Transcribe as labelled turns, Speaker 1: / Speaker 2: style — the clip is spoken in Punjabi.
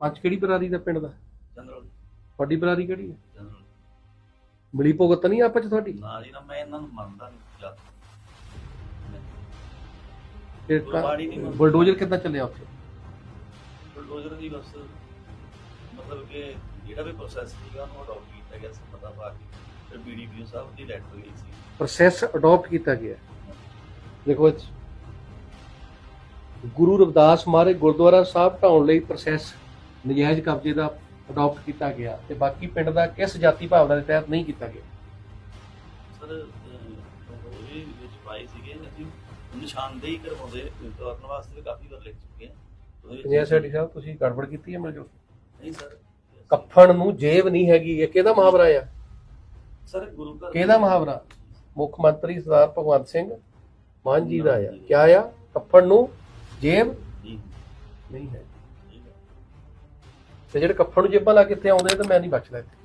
Speaker 1: ਪੰਚ ਕਿਹੜੀ ਬਰਾਦਰੀ ਦਾ ਪਿੰਡ ਦਾ?
Speaker 2: ਜਨਰਲ
Speaker 1: ਤੁਹਾਡੀ ਬਰਾਦਰੀ ਕਿਹੜੀ ਹੈ?
Speaker 2: ਜਨਰਲ
Speaker 1: ਮਿਲੀ ਭੁਗਤ ਨਹੀਂ ਆਪਸ ਚ ਤੁਹਾਡੀ?
Speaker 2: ਨਾ ਜੀ ਨਾ ਮੈਂ ਇਹਨਾਂ ਨੂੰ ਮੰਨਦਾ ਨਹੀਂ ਜਾ
Speaker 1: ਫਿਰ
Speaker 2: ਕੋਈ ਮਾੜੀ ਨਹੀਂ ਮੰਨਦਾ।
Speaker 1: ਬੁਲਡੋਜ਼ਰ ਕਿੱਦਾਂ ਚੱਲਿਆ ਉੱਥੇ?
Speaker 2: ਬੁਲਡੋਜ਼ਰ ਦੀ ਬਸ ਮਤਲਬ ਕਿ ਜਿਹੜਾ ਵੀ ਪ੍ਰੋਸੈਸ ਸੀਗਾ ਉਹਨੂੰ ਅਡਾਪਟ ਕੀਤਾ ਗਿਆ ਸੀ ਪਤਾ ਪਾ ਕੇ। ਫਿਰ ਬੀਡੀਪੀਓ ਸਾਹਿਬ ਦੀ ਲੈਟਰ ਗਈ ਸੀ।
Speaker 1: ਪ੍ਰੋਸੈਸ ਅਡਾਪਟ ਕੀਤਾ ਗਿਆ। ਦੇਖੋ ਇਹ 'ਚ ਗੁਰੂ ਰਵਿਦਾਸ ਮਾਰੇ ਗੁਰਦੁਆਰਾ ਸਾਹਿਬ ਢਾਉਣ ਲਈ ਪ੍ਰੋਸੈਸ ਨਜਾਇਜ਼ ਕਬਜ਼ੇ ਦਾ ਅਡਾਪਟ ਕੀਤਾ ਗਿਆ ਤੇ ਬਾਕੀ ਪਿੰਡ ਦਾ ਕਿਸ ਜਾਤੀ ਭਾਵਨਾ ਦੇ ਤਹਿਤ ਨਹੀਂ ਕੀਤਾ ਗਿਆ।
Speaker 2: ਸਰ ਅਹ, ਉਹਦੇ ਵਿੱਚ ਪਾਏ ਸੀਗੇ ਅਸੀਂ ਨਿਸ਼ਾਨਦੇਹੀ ਕਰਵਾਉਂਦੇ ਕਰਨ ਵਾਸਤੇ ਵੀ ਕਾਫੀ ਵਾਰ ਲਿਖ ਚੁੱਕੇ ਹਾਂ।
Speaker 1: ਪੰਜਾਬ ਸਾਹਿਬ ਤੁਸੀਂ ਗੜਬੜ ਕੀਤੀ ਹੈ ਮਿਲ ਜੋ?
Speaker 2: ਨਹੀਂ ਸਰ
Speaker 1: ਕੱਫਣ ਨੂੰ ਜੇਬ ਨਹੀਂ ਹੈਗੀ ਇਹ ਕਿਹਦਾ ਮੁਹਾਵਰਾ ਆ?
Speaker 2: ਸਰ ਗੁਰੂ ਘਰ
Speaker 1: ਕਿਹਦਾ ਮੁਹਾਵਰਾ? ਮੁੱਖ ਮੰਤਰੀ ਸਰਦਾਰ ਭਗਵੰਤ ਸਿੰਘ ਮਾਨ ਜੀ ਦਾ ਆ। ਕਿਆ ਆ? ਕੱਫਣ ਨੂੰ ਜੇਬ ਨਹੀਂ।
Speaker 2: ਹੈ
Speaker 1: ਤੇ ਜਿਹੜੇ ਕੱਫਣ ਨੂੰ ਜੇਬਾਂ ਲਾ ਕੇ ਇੱਥੇ ਆਉਂਦੇ ਆ, ਤਾਂ ਮੈਂ ਨਹੀਂ ਬਚਦਾ ਇੱਥੇ।